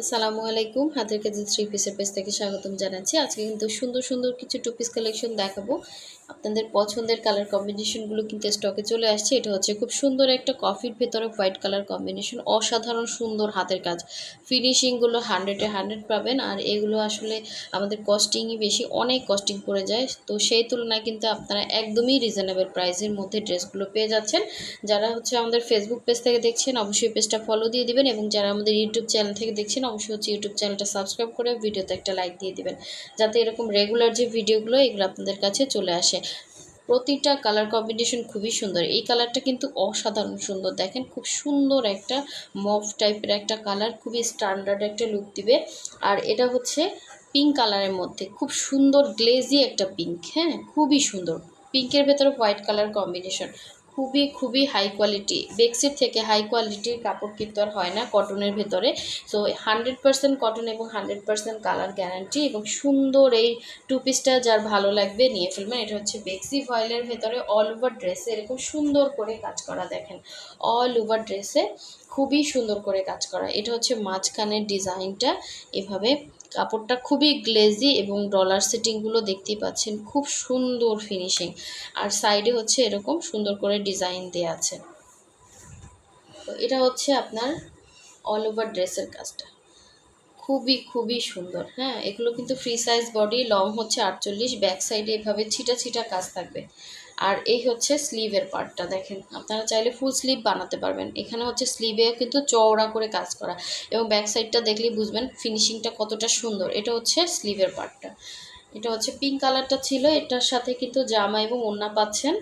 আসসালামু আলাইকুম। হাতের কাজে থ্রি পিসের পেজ থেকে স্বাগতম জানাচ্ছি। আজকে কিন্তু সুন্দর সুন্দর কিছু টু পিস কালেকশন দেখাবো। আপনাদের পছন্দের কালার কম্বিনেশনগুলো কিন্তু স্টকে চলে আসছে। এটা হচ্ছে খুব সুন্দর একটা কফির ভেতরে হোয়াইট কালার কম্বিনেশন অসাধারণ সুন্দর হাতের কাজ। ফিনিশিংগুলো হান্ড্রেডে হান্ড্রেড পাবেন। আর এগুলো আসলে আমাদের কস্টিংই বেশি, অনেক কস্টিং পড়ে যায়। তো সেই তুলনায় কিন্তু আপনারা একদমই রিজনেবল প্রাইসের মধ্যে ড্রেসগুলো পেয়ে যাচ্ছেন। যারা হচ্ছে আমাদের ফেসবুক পেজ থেকে দেখছেন, অবশ্যই পেজটা ফলো দিয়ে দিবেন এবং যারা আমাদের ইউটিউব চ্যানেল থেকে দেখছেন, অবশ্যই হচ্ছে ইউটিউব চ্যানেলটা সাবস্ক্রাইব করে ভিডিওতে একটা লাইক দিয়ে দিবেন। যাতে এরকম রেগুলার যে ভিডিওগুলো এগুলো আপনাদের কাছে চলে আসে। প্রতিটা কালার কম্বিনেশন খুবই সুন্দর। এই কালারটা কিন্তু অসাধারণ সুন্দর। দেখেন, খুব সুন্দর একটা মফ টাইপের একটা কালার খুবই স্ট্যান্ডার্ড একটা লুক দিবে। আর এটা হচ্ছে পিঙ্ক কালারের মধ্যে। খুব সুন্দর গ্লেজি একটা পিঙ্ক হ্যাঁ? খুবই সুন্দর। পিঙ্কের ভেতরে হোয়াইট কালার কম্বিনেশন খুবই খুবই হাই কোয়ালিটি বেক্সির থেকে হাই কোয়ালিটির কাপড় কিন্তু আর হয় না কটনের ভেতরে। সো হান্ড্রেড পার্সেন্ট কটন এবং হান্ড্রেড পার্সেন্ট কালার গ্যারান্টি এবং সুন্দর এই টু পিসটা যার ভালো লাগবে নিয়ে ফেলবেন। এটা হচ্ছে বেক্সি ফয়েলের ভেতরে অল ওভার ড্রেসে এরকম সুন্দর করে কাজ করা দেখেন। অল ওভার ড্রেসে খুবই সুন্দর করে কাজ করা। এটা হচ্ছে মাঝখানের ডিজাইনটা এভাবে কাপড়টা খুবই গ্লেজি এবং ডলার সেটিংগুলো দেখতেই পাচ্ছেন, খুব সুন্দর ফিনিশিং আর সাইডে হচ্ছে এরকম সুন্দর করে ডিজাইন দেওয়া আছে। এটা হচ্ছে আপনার অল ওভার ড্রেসের কাজটা। খুবই খুবই সুন্দর হ্যাঁ? এগুলো কিন্তু ফ্রি সাইজ বডি লং হচ্ছে আটচল্লিশ ব্যাক সাইডে এভাবে ছিটা ছিটা কাজ থাকবে। আর এই হচ্ছে স্লিভের পার্টটা দেখেন। আপনারা চাইলে ফুল স্লিভ বানাতে পারবেন। এখানে হচ্ছে স্লিভে কিন্তু চওড়া করে কাজ করা এবং ব্যাক সাইডটা দেখলেই বুঝবেন ফিনিশিংটা কতটা সুন্দর। এটা হচ্ছে স্লিভের পার্টটা এটা হচ্ছে পিঙ্ক কালারটা ছিল, এটার সাথে কিন্তু জামা এবং ওড়না পাচ্ছেন।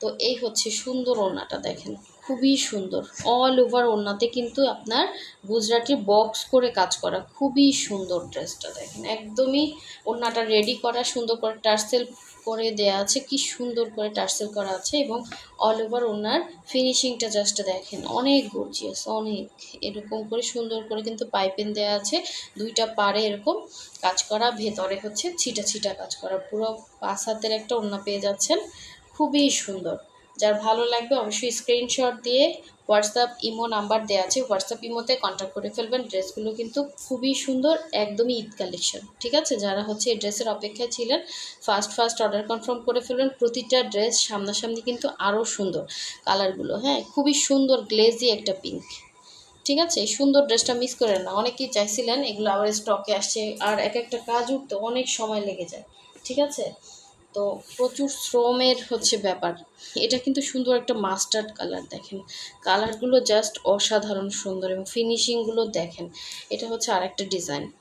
তো এই হচ্ছে সুন্দর ওড়নাটা, দেখেন। খুবই সুন্দর। অল ওভার ওড়নাতে কিন্তু আপনার গুজরাটি বক্স করে কাজ করা খুবই সুন্দর ড্রেসটা দেখেন। একদমই ওড়নাটা রেডি করা, সুন্দর করে টার্সেল করে দেয়া আছে। কি সুন্দর করে টার্সেল করা আছে এবং অল ওভার ওনার ফিনিশিংটা জাস্ট দেখেন। অনেক গর্জিয়াস অনেক এরকম করে সুন্দর করে কিন্তু পাইপেন দেওয়া আছে। দুইটা পারে এরকম কাজ করা, ভেতরে হচ্ছে ছিটা ছিটা কাজ করা। পুরো পাঁচ হাতের একটা ওড়না পেয়ে যাচ্ছেন। খুবই সুন্দর। যার ভালো লাগবে অবশ্যই স্ক্রিনশট দিয়ে হোয়াটসঅ্যাপ ইমো নাম্বার দেওয়া আছে। হোয়াটসঅ্যাপ ইমোতে কন্ট্যাক্ট করে ফেলবেন। ড্রেসগুলো কিন্তু খুবই সুন্দর, একদমই ঈদ কালেকশন ঠিক আছে? যারা হচ্ছে এই ড্রেসের অপেক্ষায় ছিলেন ফার্স্ট ফার্স্ট অর্ডার কনফার্ম করে ফেলবেন। প্রতিটা ড্রেস সামনাসামনি কিন্তু আরও সুন্দর কালারগুলো হ্যাঁ? খুবই সুন্দর গ্লেজি একটা পিঙ্ক ঠিক আছে? সুন্দর ড্রেসটা মিস করেন না। অনেকেই চাইছিলেন এগুলো আবার স্টকে আসছে। আর এক একটা কাজ উঠতে অনেক সময় লেগে যায়, ঠিক আছে? তো প্রচুর শ্রমের হচ্ছে ব্যাপার। এটা কিন্তু সুন্দর একটা মাস্টার্ড কালার দেখেন। কালারগুলো জাস্ট অসাধারণ সুন্দর এবং ফিনিশিংগুলো দেখেন। এটা হচ্ছে আরেকটা ডিজাইন।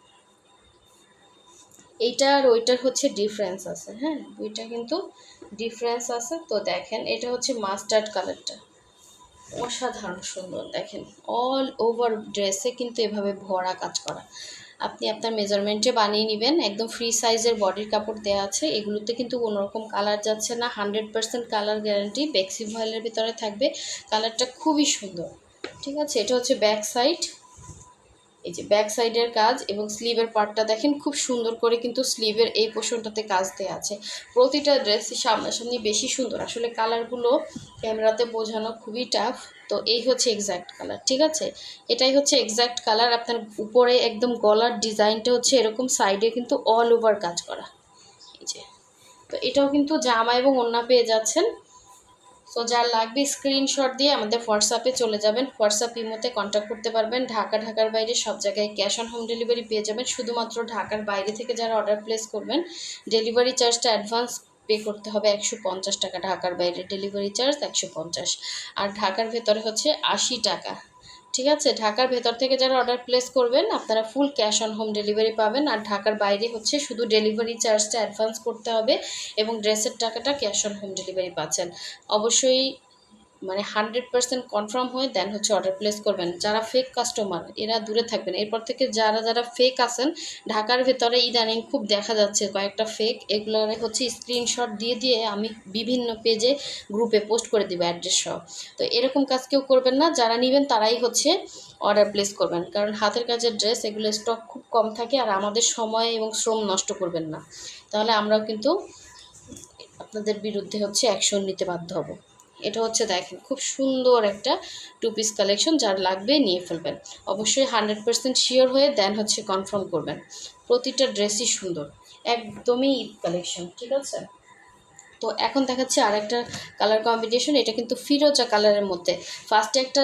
এইটা আর ওইটার হচ্ছে ডিফারেন্স আছে হ্যাঁ? দুইটা কিন্তু ডিফারেন্স আছে। তো দেখেন, এটা হচ্ছে মাস্টার্ড কালারটা। অসাধারণ সুন্দর দেখেন। অল ওভার ড্রেসে কিন্তু এভাবে ভরা কাজ করা। আপনি আপনার মেজারমেন্টে বানিয়ে নেবেন। একদম ফ্রি সাইজের বডির কাপড় দেওয়া আছে। এগুলোতে কিন্তু কোনোরকম কালার যাচ্ছে না। হান্ড্রেড পার্সেন্ট কালার গ্যারান্টি বেক্সি ভয়েলের ভিতরে থাকবে। কালারটা খুবই সুন্দর। ঠিক আছে? এটা হচ্ছে ব্যাক সাইড এই যে ব্যাক সাইডের কাজ এবং স্লিভের পার্টটা দেখেন, খুব সুন্দর করে কিন্তু স্লিভের এই পোর্শনটাতে কাজ দেওয়া আছে। প্রতিটা ড্রেস সামনাসামনি বেশি সুন্দর। আসলে কালারগুলো ক্যামেরাতে বোঝানো খুবই টাফ তো এই হচ্ছে এক্স্যাক্ট কালার ঠিক আছে? এটাই হচ্ছে এক্স্যাক্ট কালার আপনার উপরে একদম গলার ডিজাইনটা হচ্ছে এরকম সাইডে কিন্তু অল ওভার কাজ করা। এই যে। তো এটাও কিন্তু জামা এবং ওড়না পেয়ে যাচ্ছেন। সো যা লাগবে স্ক্রিনশট দিয়ে আমাদের হোয়াটসঅ্যাপে চলে যাবেন। হোয়াটসঅ্যাপ ইমোতে কন্ট্যাক্ট করতে পারবেন। ঢাকা, ঢাকার বাইরে সব জায়গায় ক্যাশ অন হোম ডেলিভারি পেয়ে যাবেন। শুধুমাত্র ঢাকার বাইরে থেকে যারা অর্ডার প্লেস করবেন ডেলিভারি চার্জটা অ্যাডভান্স পে করতে হবে একশো পঞ্চাশ টাকা। ঢাকার বাইরে ডেলিভারি চার্জ একশো পঞ্চাশ। আর ঢাকার ভেতরে হচ্ছে আশি টাকা। ঠিক আছে? ঢাকার ভেতর থেকে যারা অর্ডার প্লেস করবেন, আপনারা full cash on home delivery পাবেন। আর ঢাকার বাইরে হচ্ছে শুধু ডেলিভারি চার্জটা অ্যাডভান্স করতে হবে এবং ড্রেসের টাকাটা ক্যাশ অন হোম ডেলিভারি পাচ্ছেন। অবশ্যই মানে হান্ড্রেড পার্সেন্ট কনফার্ম হয়ে দেন হচ্ছে অর্ডার প্লেস করবেন। যারা ফেক কাস্টমার এরা দূরে থাকবেন। এরপর থেকে যারা যারা ফেক আছেন, ঢাকার ভেতরে ইদানিং খুব দেখা যাচ্ছে কয়েকটা ফেক এগুলো হচ্ছে স্ক্রিনশট দিয়ে দিয়ে আমি বিভিন্ন পেজে গ্রুপে পোস্ট করে দিব অ্যাড্রেস সহ। তো এরকম কাজ কেউ করবেন না। যারা নেবেন তারাই হচ্ছে অর্ডার প্লেস করবেন। কারণ হাতের কাজের ড্রেস এগুলো স্টক খুব কম থাকে আর আমাদের সময় এবং শ্রম নষ্ট করবেন না। তাহলে আমরাও কিন্তু আপনাদের বিরুদ্ধে হচ্ছে অ্যাকশন নিতে বাধ্য হব। এটা হচ্ছে দেখেন, খুব সুন্দর একটা টু পিস কালেকশন যার লাগবে নিয়ে ফেলবেন। অবশ্যই হান্ড্রেড পার্সেন্ট শিওর হয়ে দেন হচ্ছে কনফার্ম করবেন। প্রতিটা ড্রেসই সুন্দর, একদমই ঈদ কালেকশন ঠিক আছে? তো এখন দেখাচ্ছি আর একটা কালার কম্বিনেশন এটা কিন্তু ফিরোজা কালারের মধ্যে। ফার্স্টে একটা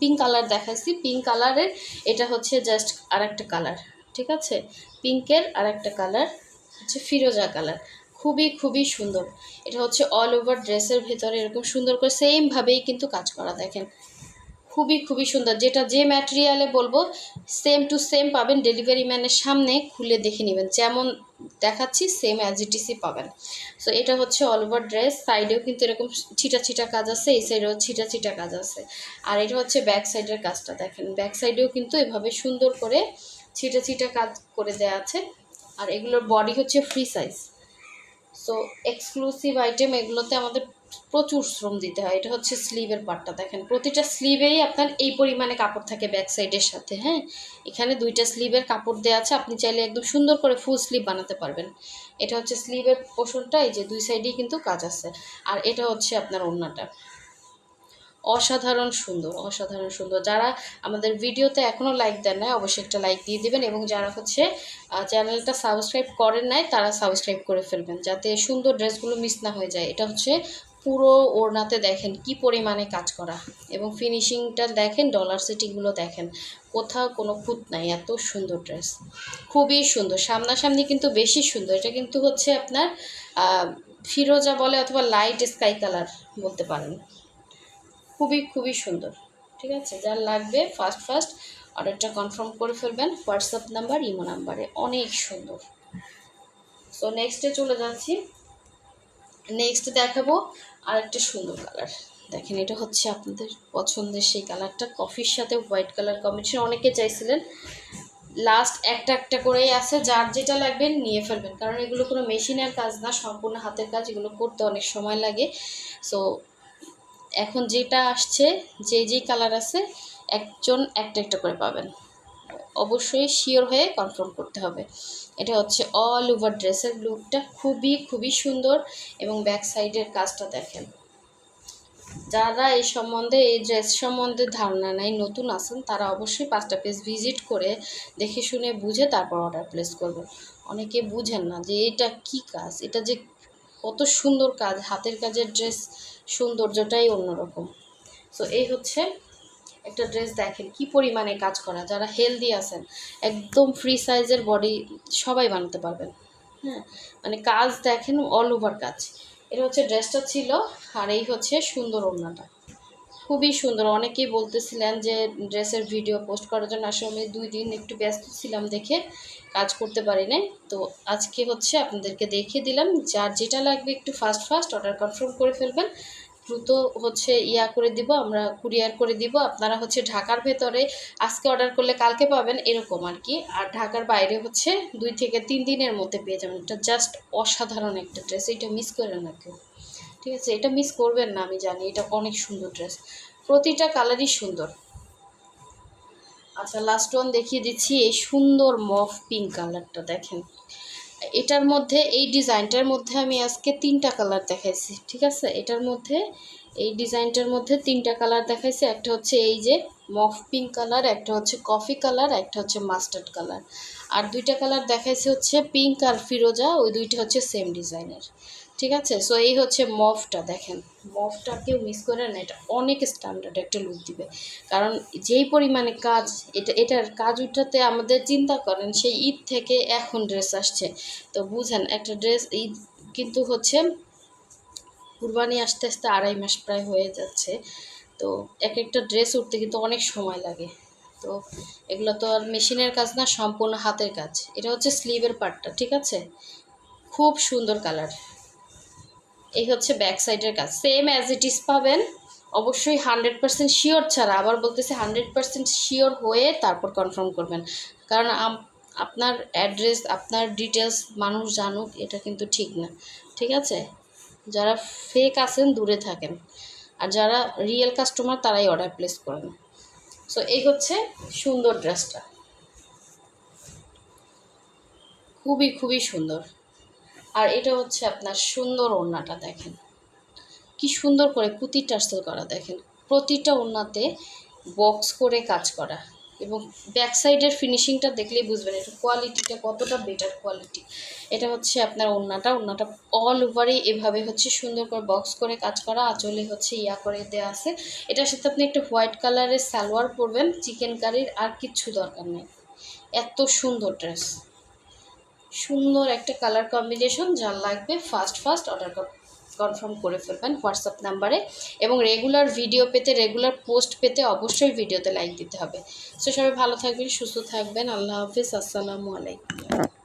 পিঙ্ক কালার দেখাচ্ছি পিঙ্ক কালারের এটা হচ্ছে জাস্ট আর একটা কালার ঠিক আছে? পিঙ্কের আর একটা কালার হচ্ছে ফিরোজা কালার খুবই খুবই সুন্দর। এটা হচ্ছে অল ওভার ড্রেসের ভেতরে এরকম সুন্দর করে সেমভাবেই কিন্তু কাজ করা, দেখেন। খুবই খুবই সুন্দর। যেটা যে ম্যাটেরিয়ালে বলব সেম টু সেম পাবেন ডেলিভারি ম্যানের সামনে, খুলে দেখে নেবেন। যেমন দেখাচ্ছি সেম অ্যাজ ইট ইসই পাবেন। সো এটা হচ্ছে অল ওভার ড্রেস সাইডেও কিন্তু এরকম ছিটা ছিটা কাজ আছে, এই সাইডেও ছিটা ছিটা কাজ আছে। আর এটা হচ্ছে ব্যাক সাইডের কাজটা, দেখেন। ব্যাক সাইডেও কিন্তু এভাবে সুন্দর করে ছিটা ছিটা কাজ করে দেওয়া আছে। আর এগুলোর বডি হচ্ছে free size so exclusive item এগুলোতে আমাদের প্রচুর শ্রম দিতে হয়। এটা হচ্ছে স্লিভের পার্টটা দেখেন। প্রতিটা স্লিভেই আপনার এই পরিমাণে কাপড় থাকে ব্যাক সাইডের সাথে হ্যাঁ? এখানে দুইটা স্লিভের কাপড় দেওয়া আছে, আপনি চাইলে একদম সুন্দর করে ফুল স্লিভ বানাতে পারবেন। এটা হচ্ছে স্লিভের পোষণটা, এই যে দুই সাইডেই কিন্তু কাজ আছে। আর এটা হচ্ছে আপনার ওড়নাটা। অসাধারণ সুন্দর অসাধারণ সুন্দর। যারা আমাদের ভিডিওতে এখনও লাইক দেন নাই, অবশ্যই একটা লাইক দিয়ে দিবেন এবং যারা হচ্ছে চ্যানেলটা সাবস্ক্রাইব করেন নাই, তারা সাবস্ক্রাইব করে ফেলবেন যাতে সুন্দর ড্রেসগুলো মিস না হয়ে যায়। এটা হচ্ছে পুরো ওড়নাতে দেখেন কি পরিমাণে কাজ করা। এবং ফিনিশিংটা দেখেন ডলার সেটিংগুলো দেখেন, কোথাও কোনো খুঁত নাই, এত সুন্দর ড্রেস খুবই সুন্দর, সামনাসামনি কিন্তু বেশি সুন্দর। এটা কিন্তু হচ্ছে আপনার ফিরোজা বলে অথবা লাইট স্কাই কালার বলতে পারেন। খুবই খুবই সুন্দর। ঠিক আছে? যার লাগবে ফার্স্ট ফার্স্ট অর্ডারটা কনফার্ম করে ফেলবেন। হোয়াটসঅ্যাপ নাম্বার ইমো নাম্বারে অনেক সুন্দর। সো নেক্সটে চলে যাচ্ছি। নেক্সট দেখাবো আরেকটা সুন্দর কালার দেখেন, এটা হচ্ছে আপনাদের পছন্দের সেই কালারটা কফির সাথে হোয়াইট কালার কম্বিনেশন অনেকে চাইছিলেন। লাস্ট একটা একটা করেই আছে। যার যেটা লাগবে নিয়ে ফেলবেন। কারণ এগুলো কোনো মেশিনের কাজ না, সম্পূর্ণ হাতের কাজ। এগুলো করতে অনেক সময় লাগে। সো এখন যেটা আসছে যে যেই কালার আছে, একজন একটা একটা করে পাবেন। অবশ্যই শিওর হয়ে কনফার্ম করতে হবে। এটা হচ্ছে অল ওভার ড্রেসের লুকটা খুবই খুবই সুন্দর এবং ব্যাক সাইডের কাজটা দেখেন। যারা এই সম্বন্ধে, এই ড্রেস সম্বন্ধে ধারণা নাই, নতুন আছেন, তারা অবশ্যই পাঁচটা পেজ ভিজিট করে দেখে শুনে বুঝে তারপর অর্ডার প্লেস করবেন। অনেকে বুঝেন না যে এটা কি কাজ, এটা যে কত সুন্দর কাজ, হাতের কাজের ড্রেস সৌন্দর্যটাই অন্যরকম। সো এই হচ্ছে একটা ড্রেস দেখেন কি পরিমাণে কাজ করা, যারা হেলদি আছেন, একদম ফ্রি সাইজের বডি সবাই বানাতে পারবেন। হ্যাঁ মানে কাজ দেখেন অল ওভার কাজ। এটা হচ্ছে ড্রেসটা ছিল, আর এই হচ্ছে সুন্দর ওড়নাটা। খুবই সুন্দর। অনেকেই বলতেছিলেন যে ড্রেসের ভিডিও পোস্ট করার জন্য আসলে আমি দুই দিন একটু ব্যস্ত ছিলাম দেখে কাজ করতে পারি নাই তো আজকে হচ্ছে আপনাদেরকে দেখিয়ে দিলাম যার যেটা লাগবে একটু ফাস্ট ফাস্ট অর্ডার কনফার্ম করে ফেলবেন। দ্রুত হচ্ছে ইয়া করে দিব, আমরা কুরিয়ার করে দিব। আপনারা হচ্ছে ঢাকার ভেতরে আজকে অর্ডার করলে কালকে পাবেন এরকম আর কি আর ঢাকার বাইরে হচ্ছে দুই থেকে তিন দিনের মধ্যে পেয়ে যাবেন। এটা জাস্ট অসাধারণ একটা ড্রেস এটা মিস করেন না কেউ। ঠিক আছে, এটা মিস করবেন না, আমি জানি, এটা অনেক সুন্দর ড্রেস প্রতিটা কালারই সুন্দর। আচ্ছা লাস্ট ওয়ান দেখিয়ে দিচ্ছি, এই সুন্দর মফ পিঙ্ক কালারটা দেখেন। এটার মধ্যে, এই ডিজাইনটার মধ্যে আমি আজকে তিনটা কালার দেখাইছি, ঠিক আছে? এটার মধ্যে, এই ডিজাইনটার মধ্যে তিনটা কালার দেখাইছি, একটা হচ্ছে এই যে মফ পিঙ্ক কালার একটা হচ্ছে কফি কালার একটা হচ্ছে মাস্টার্ড কালার আর দুইটা কালার দেখাইছে হচ্ছে পিঙ্ক আর ফিরোজা, ওই দুইটা হচ্ছে সেম ডিজাইনের ঠিক আছে? সো এই হচ্ছে মফটা, দেখেন। মফটা কেউ মিস করে না, এটা অনেক স্ট্যান্ডার্ড একটা লুক দিবে। কারণ যেই পরিমাণে কাজ, এটা, এটার কাজ উঠাতে আমাদের চিন্তা করেন, সেই ঈদ থেকে এখন ড্রেস আসছে। তো বুঝেন, একটা ড্রেস ঈদ কিন্তু হচ্ছে কুরবানি আসতে আসতে আড়াই মাস প্রায় হয়ে যাচ্ছে। তো এক একটা ড্রেস উঠতে কিন্তু অনেক সময় লাগে। তো এগুলো তো আর মেশিনের কাজ না, সম্পূর্ণ হাতের কাজ। এটা হচ্ছে স্লিভের পার্টটা ঠিক আছে? খুব সুন্দর কালার এই হচ্ছে ব্যাক সাইডের কাজ। সেম অ্যাজ ইট ইজ পাবেন। অবশ্যই হান্ড্রেড পার্সেন্ট শিওর ছাড়া। আবার বলতেছে হান্ড্রেড পার্সেন্ট শিওর হয়ে তারপর কনফার্ম করবেন। কারণ আপনার অ্যাড্রেস আপনার ডিটেলস মানুষ জানুক, এটা কিন্তু ঠিক না। ঠিক আছে? যারা ফেক আছেন, দূরে থাকেন। আর যারা রিয়েল কাস্টমার তারাই অর্ডার প্লেস করেন। সো এই হচ্ছে সুন্দর ড্রেসটা খুবই খুবই সুন্দর। আর এটা হচ্ছে আপনার সুন্দর ওড়নাটা দেখেন। কি সুন্দর করে পুঁতি টার্সেল করা দেখেন। প্রতিটা ওড়নাতে বক্স করে কাজ করা এবং ব্যাক সাইডের ফিনিশিংটা দেখলেই বুঝবেন এটা কোয়ালিটিটা কতটা বেটার কোয়ালিটি। এটা হচ্ছে আপনার ওড়নাটা ওড়নাটা অল ওভারই এভাবে হচ্ছে সুন্দর করে বক্স করে কাজ করা, আঁচলে হচ্ছে ইয়া করে দেওয়া আছে। এটার সাথে আপনি একটা হোয়াইট কালারের সালোয়ার পরবেন, চিকেন কারির আর কিচ্ছু দরকার নেই। এত সুন্দর ড্রেস সুন্দর একটা কালার কম্বিনেশন যার লাগবে ফার্স্ট ফার্স্ট অর্ডার কনফার্ম করে ফেলবেন হোয়াটসঅ্যাপ নাম্বারে এবং রেগুলার ভিডিও পেতে রেগুলার পোস্ট পেতে অবশ্যই ভিডিওতে লাইক দিতে হবে। সো সবাই ভালো থাকবেন, সুস্থ থাকবেন। আল্লাহ হাফিজ, আসসালামু আলাইকুম।